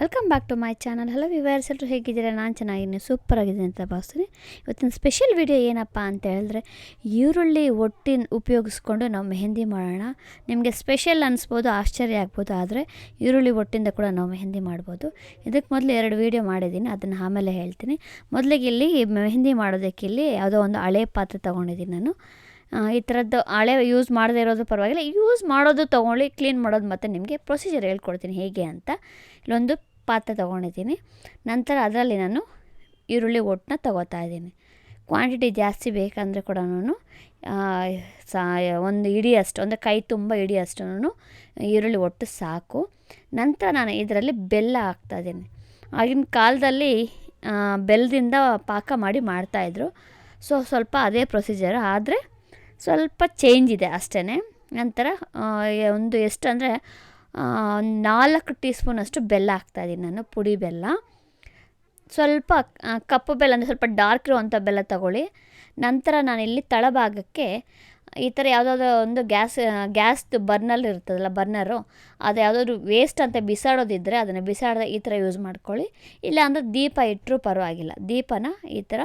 Welcome back to my channel hello viewers ಎಲ್ಲರೂ ಹೇಗಿದ್ದೀರಾ? ನಾನು ಚೆನ್ನಾಗಿದ್ದೀನಿ. ಸೂಪರ್ ಆಗಿದ್ದೀನಿ ಅಂತ ಭಾವಿಸ್ತೀನಿ. ಇವತ್ತಿನ ಸ್ಪೆಷಲ್ ವಿಡಿಯೋ ಏನಪ್ಪ ಅಂತ ಹೇಳಿದ್ರೆ, ಈರುಳ್ಳಿ ಒಟ್ಟಿನ ಉಪಯೋಗಿಸ್ಕೊಂಡು ನಾವು ಮೆಹಂದಿ ಮಾಡೋಣ. ನಿಮಗೆ ಸ್ಪೆಷಲ್ ಅನಿಸ್ಬೋದು, ಆಶ್ಚರ್ಯ ಆಗ್ಬೋದು, ಆದರೆ ಈರುಳ್ಳಿ ಒಟ್ಟಿಂದ ಕೂಡ ನಾವು ಮೆಹಂದಿ ಮಾಡ್ಬೋದು. ಇದಕ್ಕೆ ಮೊದಲು ಎರಡು ವೀಡಿಯೋ ಮಾಡಿದ್ದೀನಿ, ಅದನ್ನು ಆಮೇಲೆ ಹೇಳ್ತೀನಿ. ಮೊದಲಿಗೆ ಇಲ್ಲಿ ಮೆಹಂದಿ ಮಾಡೋದಕ್ಕೆ ಇಲ್ಲಿ ಯಾವುದೋ ಒಂದು ಹಳೆ ಪಾತ್ರೆ ತೊಗೊಂಡಿದ್ದೀನಿ ನಾನು. ಈ ಥರದ್ದು ಹಳೆ ಯೂಸ್ ಮಾಡದೇ ಇರೋದು ಪರವಾಗಿಲ್ಲ. ಯೂಸ್ ಮಾಡೋದು ತೊಗೊಳ್ಳಿ ಕ್ಲೀನ್ ಮಾಡೋದು ಮತ್ತು ನಿಮಗೆ ಪ್ರೊಸೀಜರ್ ಹೇಳ್ಕೊಡ್ತೀನಿ ಹೇಗೆ ಅಂತ. ಇಲ್ಲೊಂದು ಪಾತ್ರೆ ತೊಗೊಂಡಿದ್ದೀನಿ. ನಂತರ ಅದರಲ್ಲಿ ನಾನು ಈರುಳ್ಳಿ ಒಟ್ಟನ್ನ ತೊಗೋತಾ ಇದ್ದೀನಿ. ಕ್ವಾಂಟಿಟಿ ಜಾಸ್ತಿ ಬೇಕಂದರೆ ಕೂಡ ಸಾ, ಒಂದು ಇಡಿಯಷ್ಟು ಅಂದರೆ ಕೈ ತುಂಬ ಇಡಿಯಷ್ಟು ಈರುಳ್ಳಿ ಒಟ್ಟು ಸಾಕು. ನಂತರ ನಾನು ಇದರಲ್ಲಿ ಬೆಲ್ಲ ಹಾಕ್ತಾಯಿದ್ದೀನಿ ಆಗಿನ ಕಾಲದಲ್ಲಿ ಬೆಲ್ಲದಿಂದ ಪಾಕ ಮಾಡಿ ಮಾಡ್ತಾಯಿದ್ರು ಸೊ ಸ್ವಲ್ಪ ಅದೇ ಪ್ರೊಸೀಜರ್ ಆದರೆ ಸ್ವಲ್ಪ ಚೇಂಜ್ ಇದೆ ಅಷ್ಟೇ ನಂತರ ಒಂದು ಎಷ್ಟು ಅಂದರೆ ನಾಲ್ಕು ಟೀ ಸ್ಪೂನಷ್ಟು ಬೆಲ್ಲ ಹಾಕ್ತಾಯಿದ್ದೀನಿ ನಾನು, ಪುಡಿ ಬೆಲ್ಲ. ಸ್ವಲ್ಪ ಕಪ್ಪು ಬೆಲ್ಲ ಅಂದರೆ ಸ್ವಲ್ಪ ಡಾರ್ಕ್ ಇರುವಂಥ ಬೆಲ್ಲ ತಗೊಳ್ಳಿ. ನಂತರ ನಾನಿಲ್ಲಿ ತಳಭಾಗಕ್ಕೆ ಈ ಥರ ಯಾವುದಾದ್ರು ಒಂದು ಗ್ಯಾಸ್ ಗ್ಯಾಸ್ದು ಬರ್ನಲ್ ಇರ್ತದಲ್ಲ ಬರ್ನರು, ಅದು ಯಾವುದಾದ್ರು ವೇಸ್ಟ್ ಅಂತ ಬಿಸಾಡೋದಿದ್ದರೆ ಅದನ್ನು ಬಿಸಾಡದೆ ಈ ಥರ ಯೂಸ್ ಮಾಡ್ಕೊಳ್ಳಿ. ಇಲ್ಲ ಅಂದರೆ ದೀಪ ಇಟ್ಟರೂ ಪರವಾಗಿಲ್ಲ. ದೀಪನ ಈ ಥರ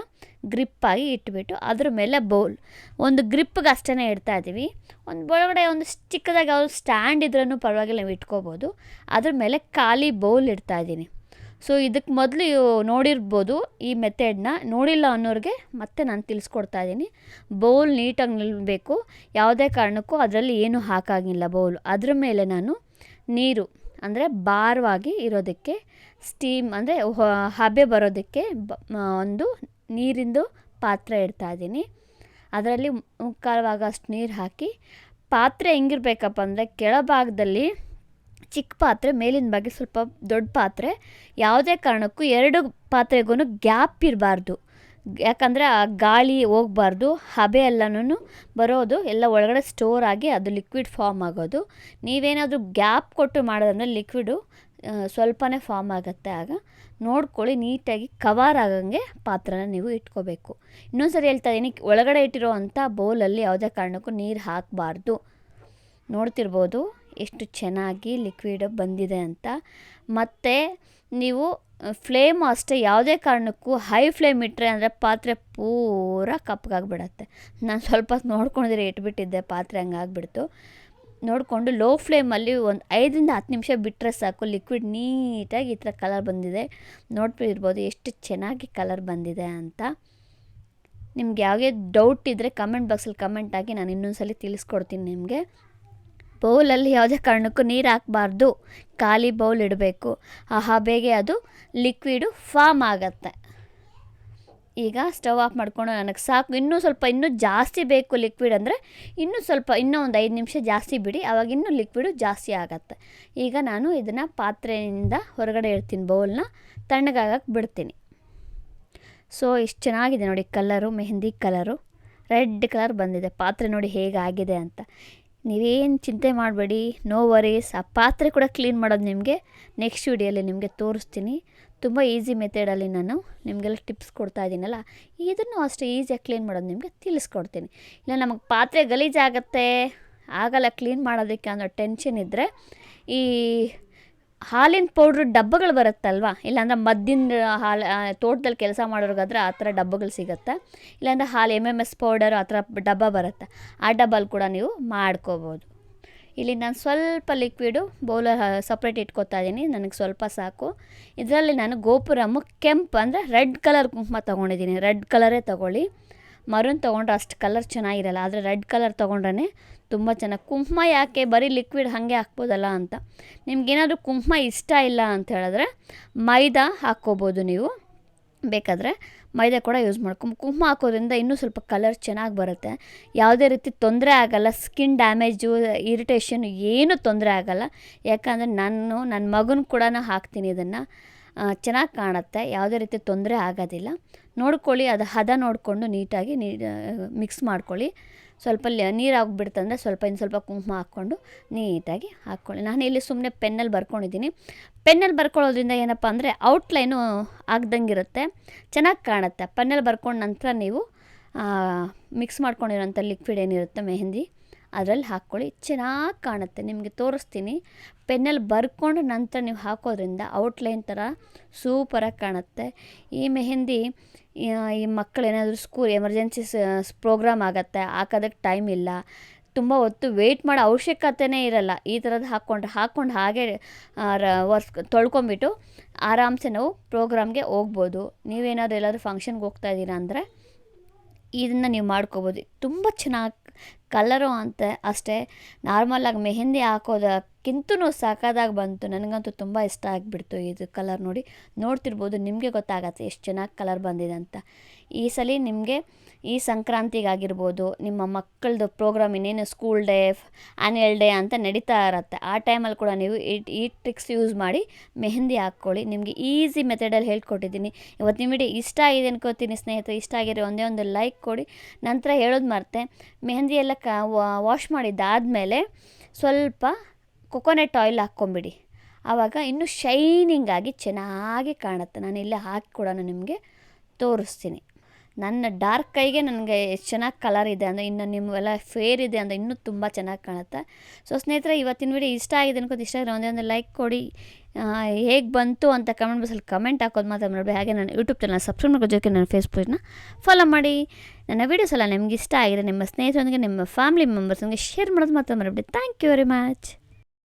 ಗ್ರಿಪ್ಪಾಗಿ ಇಟ್ಬಿಟ್ಟು ಅದ್ರ ಮೇಲೆ ಬೌಲ್ ಒಂದು ಗ್ರಿಪ್ಗೆ ಅಷ್ಟೇ ಇಡ್ತಾ ಇದ್ದೀವಿ. ಒಂದು ಒಳಗಡೆ ಒಂದು ಚಿಕ್ಕದಾಗಿ ಯಾವುದು ಸ್ಟ್ಯಾಂಡ್ ಇದ್ರೂ ಪರವಾಗಿಲ್ಲ, ನಾವು ಇಟ್ಕೋಬೋದು. ಅದ್ರ ಮೇಲೆ ಖಾಲಿ ಬೌಲ್ ಇಡ್ತಾ ಇದ್ದೀನಿ. ಸೊ ಇದಕ್ಕೆ ಮೊದಲು ನೋಡಿರ್ಬೋದು ಈ ಮೆಥೆಡ್ನ ನೋಡಿಲ್ಲ ಅನ್ನೋರಿಗೆ ಮತ್ತೆ ನಾನು ತಿಳಿಸ್ಕೊಡ್ತಾ ಇದ್ದೀನಿ ಬೌಲ್ ನೀಟಾಗಿ ನಿಲ್ಲಬೇಕು ಯಾವುದೇ ಕಾರಣಕ್ಕೂ ಅದರಲ್ಲಿ ಏನೂ ಹಾಕಾಗಿಲ್ಲ ಬೌಲ್ ಅದ್ರ ಮೇಲೆ ನಾನು ನೀರು, ಅಂದರೆ ಭಾರವಾಗಿ ಇರೋದಕ್ಕೆ ಸ್ಟೀಮ್ ಅಂದರೆ ಹಬೆ ಬರೋದಕ್ಕೆ ಒಂದು ನೀರಿಂದು ಪಾತ್ರೆ ಇಡ್ತಾ ಇದ್ದೀನಿ ಅದರಲ್ಲಿ ಮುಕ್ಕಾಲು ಭಾಗ ಅಷ್ಟು ನೀರು ಹಾಕಿ, ಪಾತ್ರೆ ಹೆಂಗಿರ್ಬೇಕಪ್ಪ ಅಂದರೆ ಕೆಳಭಾಗದಲ್ಲಿ ಚಿಕ್ಕ ಪಾತ್ರೆ, ಮೇಲಿನ ಬಗ್ಗೆ ಸ್ವಲ್ಪ ದೊಡ್ಡ ಪಾತ್ರೆ. ಯಾವುದೇ ಕಾರಣಕ್ಕೂ ಎರಡು ಪಾತ್ರೆಗೂ ಗ್ಯಾಪ್ ಇರಬಾರ್ದು. ಯಾಕಂದರೆ ಆ ಗಾಳಿ ಹೋಗಬಾರ್ದು, ಹಬೆ ಎಲ್ಲನೂ ಬರೋದು, ಎಲ್ಲ ಒಳಗಡೆ ಸ್ಟೋರ್ ಆಗಿ ಅದು ಲಿಕ್ವಿಡ್ ಫಾರ್ಮ್ ಆಗೋದು. ನೀವೇನಾದರೂ ಗ್ಯಾಪ್ ಕೊಟ್ಟು ಮಾಡೋದಂದರೆ ಲಿಕ್ವಿಡು ಸ್ವಲ್ಪನೇ ಫಾರ್ಮ್ ಆಗುತ್ತೆ ಆಗ ನೋಡ್ಕೊಳ್ಳಿ, ನೀಟಾಗಿ ಕವರ್ ಆಗಂಗೆ ಪಾತ್ರನ ನೀವು ಇಟ್ಕೋಬೇಕು. ಇನ್ನೊಂದು ಸರಿ ಹೇಳ್ತಾ ಇದ್ದೀನಿ ಒಳಗಡೆ ಇಟ್ಟಿರೋ ಅಂಥ ಬೌಲಲ್ಲಿ ಯಾವುದೇ ಕಾರಣಕ್ಕೂ ನೀರು ಹಾಕಬಾರ್ದು. ನೋಡ್ತಿರ್ಬೋದು. ಎಷ್ಟು ಚೆನ್ನಾಗಿ ಲಿಕ್ವಿಡ್ ಬಂದಿದೆ ಅಂತ. ಮತ್ತು ನೀವು ಫ್ಲೇಮ್ ಅಷ್ಟೇ, ಯಾವುದೇ ಕಾರಣಕ್ಕೂ ಹೈ ಫ್ಲೇಮ್ ಇಟ್ಟರೆ ಅಂದರೆ ಪಾತ್ರೆ ಪೂರ ಕಪ್ಪಗಾಗ್ಬಿಡತ್ತೆ ನಾನು ಸ್ವಲ್ಪ ನೋಡ್ಕೊಂಡಿದ್ರೆ ಇಟ್ಬಿಟ್ಟಿದ್ದೆ, ಪಾತ್ರೆ ಹಂಗಾಗ್ಬಿಡ್ತು ನೋಡಿಕೊಂಡು ಲೋ ಫ್ಲೇಮಲ್ಲಿ ಒಂದು ಐದರಿಂದ ಹತ್ತು ನಿಮಿಷ ಬಿಟ್ಟರೆ ಸಾಕು ಲಿಕ್ವಿಡ್ ನೀಟಾಗಿ ಈ ಥರ ಕಲರ್ ಬಂದಿದೆ. ನೋಡ್ಬಿಟ್ಟಿರ್ಬೋದು ಎಷ್ಟು ಚೆನ್ನಾಗಿ ಕಲರ್ ಬಂದಿದೆ ಅಂತ. ನಿಮ್ಗೆ ಯಾವುದೇ ಡೌಟ್ ಇದ್ದರೆ ಕಮೆಂಟ್ ಬಾಕ್ಸಲ್ಲಿ ಕಮೆಂಟ್ ಆಗಿ ನಾನು ಇನ್ನೊಂದು ಸಲ ತಿಳಿಸ್ಕೊಡ್ತೀನಿ ನಿಮಗೆ. ಬೌಲಲ್ಲಿ ಯಾವುದೇ ಕಾರಣಕ್ಕೂ ನೀರು ಹಾಕಬಾರ್ದು. ಖಾಲಿ ಬೌಲ್ ಇಡಬೇಕು. ಆ ಹಬೆಗೆ ಅದು ಲಿಕ್ವಿಡು ಫಾರ್ಮ್ ಆಗತ್ತೆ. ಈಗ ಸ್ಟವ್ ಆಫ್ ಮಾಡ್ಕೊಂಡು ನನಗೆ ಸಾಕು. ಇನ್ನೂ ಸ್ವಲ್ಪ, ಇನ್ನೂ ಜಾಸ್ತಿ ಬೇಕು ಲಿಕ್ವಿಡ್ ಅಂದರೆ ಇನ್ನೂ ಸ್ವಲ್ಪ, ಇನ್ನೂ ಒಂದು ಐದು ನಿಮಿಷ ಜಾಸ್ತಿ ಬಿಡಿ. ಆವಾಗ ಇನ್ನೂ ಲಿಕ್ವಿಡು ಜಾಸ್ತಿ ಆಗತ್ತೆ. ಈಗ ನಾನು ಇದನ್ನು ಪಾತ್ರೆಯಿಂದ ಹೊರಗಡೆ ಇಡ್ತೀನಿ, ಬೌಲ್ನ ತಣ್ಣಗಾಗಕ್ಕೆ ಬಿಡ್ತೀನಿ. ಸೊ ಇಷ್ಟು ಚೆನ್ನಾಗಿದೆ ನೋಡಿ colour mehndi colour red colour ಬಂದಿದೆ. ಪಾತ್ರೆ ನೋಡಿ ಹೇಗಾಗಿದೆ ಅಂತ. ನೀವೇನು ಚಿಂತೆ ಮಾಡಬೇಡಿ ನೋ ವರೀಸ್ ಆ ಪಾತ್ರೆ ಕೂಡ ಕ್ಲೀನ್ ಮಾಡೋದು ನಿಮಗೆ ನೆಕ್ಸ್ಟ್ ವಿಡಿಯೋಲಿ ನಿಮಗೆ ತೋರಿಸ್ತೀನಿ. ತುಂಬ ಈಸಿ ಮೆಥಡಲ್ಲಿ ನಾನು ನಿಮಗೆಲ್ಲ ಟಿಪ್ಸ್ ಕೊಡ್ತಾ ಇದ್ದೀನಲ್ಲ ಇದನ್ನು ಅಷ್ಟು ಈಸಿಯಾಗಿ ಕ್ಲೀನ್ ಮಾಡೋದು ನಿಮಗೆ ತಿಳಿಸ್ಕೊಡ್ತೀನಿ. ಇಲ್ಲ, ನಮಗೆ ಪಾತ್ರೆ ಗಲೀಜಾಗತ್ತೆ, ಆಗಲ್ಲ ಕ್ಲೀನ್ ಮಾಡೋದಕ್ಕೆ ಅನ್ನೋ ಟೆನ್ಷನ್ ಇದ್ದರೆ ಈ ಹಾಲಿನ ಪೌಡ್ರ್ ಡಬ್ಬಗಳು ಬರುತ್ತಲ್ವ? ಇಲ್ಲಾಂದ್ರೆ ಮದ್ದಿನ ಹಾಲು ತೋಟದಲ್ಲಿ ಕೆಲಸ ಮಾಡೋರ್ಗಾದ್ರೆ ಆ ಥರ ಡಬ್ಬಗಳು ಸಿಗುತ್ತೆ? ಇಲ್ಲಾಂದ್ರೆ ಹಾಲು ಎಂ ಎಂ ಎಸ್ ಪೌಡರ್ ಆ ಥರ ಡಬ್ಬ ಬರುತ್ತೆ? ಆ ಡಬ್ಬಲ್ಲಿ ಕೂಡ ನೀವು ಮಾಡ್ಕೋಬೋದು. ಇಲ್ಲಿ ನಾನು ಸ್ವಲ್ಪ ಲಿಕ್ವಿಡು ಬೌಲರ್ ಸಪ್ರೇಟ್ ಇಟ್ಕೊತಾ ಇದ್ದೀನಿ. ನನಗೆ ಸ್ವಲ್ಪ ಸಾಕು. ಇದರಲ್ಲಿ ನಾನು ಗೋಪುರಮ್ಮು ಕೆಂಪು ಅಂದರೆ ರೆಡ್ ಕಲರ್ ಕುಂಕುಮ ತೊಗೊಂಡಿದ್ದೀನಿ. ರೆಡ್ ಕಲರೇ ತೊಗೊಳ್ಳಿ. ಮರೂನ್ ತೊಗೊಂಡ್ರೆ ಅಷ್ಟು ಕಲರ್ ಚೆನ್ನಾಗಿರಲ್ಲ, ಆದರೆ ರೆಡ್ ಕಲರ್ ತೊಗೊಂಡ್ರೆ ತುಂಬ ಚೆನ್ನಾಗಿ. ಕುಂಕುಮ ಯಾಕೆ? ಬರೀ ಲಿಕ್ವಿಡ್ ಹಾಗೆ ಹಾಕ್ಬೋದಲ್ಲ ಅಂತ. ನಿಮ್ಗೇನಾದರೂ ಕುಂಕುಮ ಇಷ್ಟ ಇಲ್ಲ ಅಂತ ಹೇಳಿದ್ರೆ ಮೈದಾ ಹಾಕ್ಕೋಬೋದು ನೀವು. ಬೇಕಾದರೆ ಮೈದಾ ಕೂಡ ಯೂಸ್ ಮಾಡ್ಕೊಂಡು ಕುಂಕುಮ ಹಾಕೋದ್ರಿಂದ ಇನ್ನೂ ಸ್ವಲ್ಪ ಕಲರ್ ಚೆನ್ನಾಗಿ ಬರುತ್ತೆ. ಯಾವುದೇ ರೀತಿ ತೊಂದರೆ ಆಗಲ್ಲ ಸ್ಕಿನ್ ಡ್ಯಾಮೇಜು ಇರಿಟೇಷನ್ ಏನೂ ತೊಂದರೆ ಆಗಲ್ಲ. ಯಾಕಂದರೆ ನಾನು ನನ್ನ ಮಗನ ಕೂಡ ಹಾಕ್ತೀನಿ ಇದನ್ನು. ಚೆನ್ನಾಗಿ ಕಾಣುತ್ತೆ. ಯಾವುದೇ ರೀತಿ ತೊಂದರೆ ಆಗೋದಿಲ್ಲ. ನೋಡ್ಕೊಳ್ಳಿ, ಅದು ಹದ ನೋಡಿಕೊಂಡು ನೀಟಾಗಿ ನೀ ಮಿಕ್ಸ್ ಮಾಡ್ಕೊಳ್ಳಿ. ಸ್ವಲ್ಪ ನೀರು ಆಗಿಬಿಡ್ತಂದ್ರೆ ಸ್ವಲ್ಪ ಇನ್ನು ಸ್ವಲ್ಪ ಕುಂಕುಮ ಹಾಕ್ಕೊಂಡು ನೀಟಾಗಿ ಹಾಕ್ಕೊಳ್ಳಿ. ನಾನು ಇಲ್ಲಿ ಸುಮ್ಮನೆ ಪೆನ್ನಲ್ಲಿ ಬರ್ಕೊಂಡಿದ್ದೀನಿ. ಪೆನ್ನಲ್ಲಿ ಬರ್ಕೊಳ್ಳೋದ್ರಿಂದ ಏನಪ್ಪ ಅಂದರೆ ಔಟ್ಲೈನು ಆಗ್ದಂಗಿರುತ್ತೆ. ಚೆನ್ನಾಗಿ ಕಾಣುತ್ತೆ. ಪೆನ್ನಲ್ಲಿ ಬರ್ಕೊಂಡ ನಂತರ ನೀವು ಮಿಕ್ಸ್ ಮಾಡ್ಕೊಂಡಿರೋಂಥ ಲಿಕ್ವಿಡ್ ಏನಿರುತ್ತೆ, ಮೆಹಂದಿ. ಅದರಲ್ಲಿ ಹಾಕ್ಕೊಳ್ಳಿ. ಚೆನ್ನಾಗಿ ಕಾಣುತ್ತೆ. ನಿಮಗೆ ತೋರಿಸ್ತೀನಿ. ಪೆನ್ನಲ್ಲಿ ಬರ್ಕೊಂಡು ನಂತರ ನೀವು ಹಾಕೋದ್ರಿಂದ ಔಟ್ಲೈನ್ ಥರ ಸೂಪರಾಗಿ ಕಾಣುತ್ತೆ. ಈ ಮೆಹಂದಿ, ಈ ಮಕ್ಕಳೇನಾದರೂ ಸ್ಕೂಲ್ ಎಮರ್ಜೆನ್ಸಿ ಪ್ರೋಗ್ರಾಮ್ ಆಗುತ್ತೆ, ಹಾಕೋದಕ್ಕೆ ಟೈಮ್ ಇಲ್ಲ. ತುಂಬ ಹೊತ್ತು ವೆಯ್ಟ್ ಮಾಡೋ ಅವಶ್ಯಕತೆನೇ ಇರಲ್ಲ. ಈ ಥರದ್ದು ಹಾಕ್ಕೊಂಡ್ರೆ, ಹಾಕ್ಕೊಂಡು ಹಾಗೆ ವರ್ಸ್, ತೊಳ್ಕೊಂಬಿಟ್ಟು ಆರಾಮ್ಸೆ ನಾವು ಪ್ರೋಗ್ರಾಮ್ಗೆ ಹೋಗ್ಬೋದು. ನೀವೇನಾದರೂ ಎಲ್ಲಾದರೂ ಫಂಕ್ಷನ್ಗೆ ಹೋಗ್ತಾ ಇದ್ದೀರಾ ಅಂದರೆ, ಇದನ್ನು ನೀವು ಮಾಡ್ಕೋಬೋದು. ತುಂಬ ಚೆನ್ನಾಗಿ ಕಲರು ಅಂತ ಅಷ್ಟೇ. ನಾರ್ಮಲಾಗಿ ಮೆಹಂದಿ ಹಾಕೋದಕ್ಕಿಂತನೂ ಸಾಕಾದಾಗ ಬಂತು. ನನಗಂತೂ ತುಂಬ ಇಷ್ಟ ಆಗಿಬಿಡ್ತು ಇದು ಕಲರ್ ನೋಡಿ. ನೋಡ್ತಿರ್ಬೋದು, ನಿಮಗೆ ಗೊತ್ತಾಗತ್ತೆ ಎಷ್ಟು ಚೆನ್ನಾಗಿ ಕಲರ್ ಬಂದಿದೆ ಅಂತ. ಈ ಸಲ ನಿಮಗೆ ಈ ಸಂಕ್ರಾಂತಿಗಾಗಿರ್ಬೋದು, ನಿಮ್ಮ ಮಕ್ಕಳದು ಪ್ರೋಗ್ರಾಮ್ ಇನ್ನೇನು ಸ್ಕೂಲ್ ಡೇ ಆ್ಯನ್ಯಲ್ ಡೇ ಅಂತ ನಡೀತಾ ಇರತ್ತೆ. ಆ ಟೈಮಲ್ಲಿ ಕೂಡ ನೀವು ಈ ಈ ಟ್ರಿಕ್ಸ್ ಯೂಸ್ ಮಾಡಿ ಮೆಹಂದಿ ಹಾಕ್ಕೊಳ್ಳಿ. ನಿಮಗೆ ಈಸಿ ಮೆಥಡಲ್ಲಿ ಹೇಳ್ಕೊಟ್ಟಿದ್ದೀನಿ. ಇವತ್ತು ವಿಡಿಯೋ ಇಷ್ಟ ಆಗಿದೆ ಅನ್ಕೋತೀನಿ ಸ್ನೇಹಿತರೆ. ಇಷ್ಟ ಆಗಿರೋ ಒಂದೇ ಒಂದು ಲೈಕ್ ಕೊಡಿ. ನಂತರ ಹೇಳೋದು ಮರ್ತೆ, ಮೆಹಂದಿ ಎಲ್ಲ ಕ ವಾಶ್ ಮಾಡಿದ್ದಾದಮೇಲೆ ಸ್ವಲ್ಪ ಕೊಕೊನೆಟ್ ಆಯಿಲ್ ಹಾಕ್ಕೊಂಬಿಡಿ. ಆವಾಗ ಇನ್ನೂ ಶೈನಿಂಗ್ ಆಗಿ ಚೆನ್ನಾಗಿ ಕಾಣುತ್ತೆ. ನಾನು ಇಲ್ಲೇ ಹಾಕಿ ಕೂಡ ನಿಮಗೆ, ತೋರಿಸ್ತೀನಿ. ನನ್ನ ಡಾರ್ಕ್ ಕೈಗೆ ನನಗೆ ಎಷ್ಟು ಚೆನ್ನಾಗಿ ಕಲರ್ ಇದೆ ಅಂದರೆ ಇನ್ನು ನಿಮ್ಮೆಲ್ಲ ಫೇರ್ ಇದೆ ಅಂದರೆ ಇನ್ನೂ ತುಂಬ ಚೆನ್ನಾಗಿ ಕಾಣುತ್ತೆ. ಸೊ ಸ್ನೇಹಿತರೆ, ಇವತ್ತಿನ ವಿಡಿಯೋ ಇಷ್ಟ ಆಗಿದೆ ಅನ್ಕೋದು ಇಷ್ಟ ಆಗಿರೋ ಒಂದೇ ಒಂದು ಲೈಕ್ ಕೊಡಿ. ಹೇಗೆ ಬಂತು ಅಂತ ಕಮೆಂಟ್ ಬಾಕ್ಸಲ್ಲಿ ಕಮೆಂಟ್ ಹಾಕೋದು ಮಾತ್ರ ಮಾಡಬೇಡಿ ಹಾಗೆ ನಾನು ಯೂಟ್ಯೂಬ್ ಚಾನಲ್ ಸಬ್ಸ್ಕ್ರೈಬ್ ಮಾಡೋ ಜೊತೆ ನನ್ನ ಫೇಸ್ಬುಕ್ನ ಫಾಲೋ ಮಾಡಿ. ನನ್ನ ವೀಡಿಯೋಸ್ ಎಲ್ಲ ನಿಮ್ಗೆ ಇಷ್ಟ ಆಗಿದೆ ನಿಮ್ಮ ಸ್ನೇಹಿತರೊಂದಿಗೆ, ನಿಮ್ಮ ಫ್ಯಾಮಿಲಿ ಮೆಂಬರ್ಸ್ಗೆ ಶೇರ್ ಮಾಡೋದು ಮಾತ್ರ ಮರಿಬೇಡಿ. Thank you very much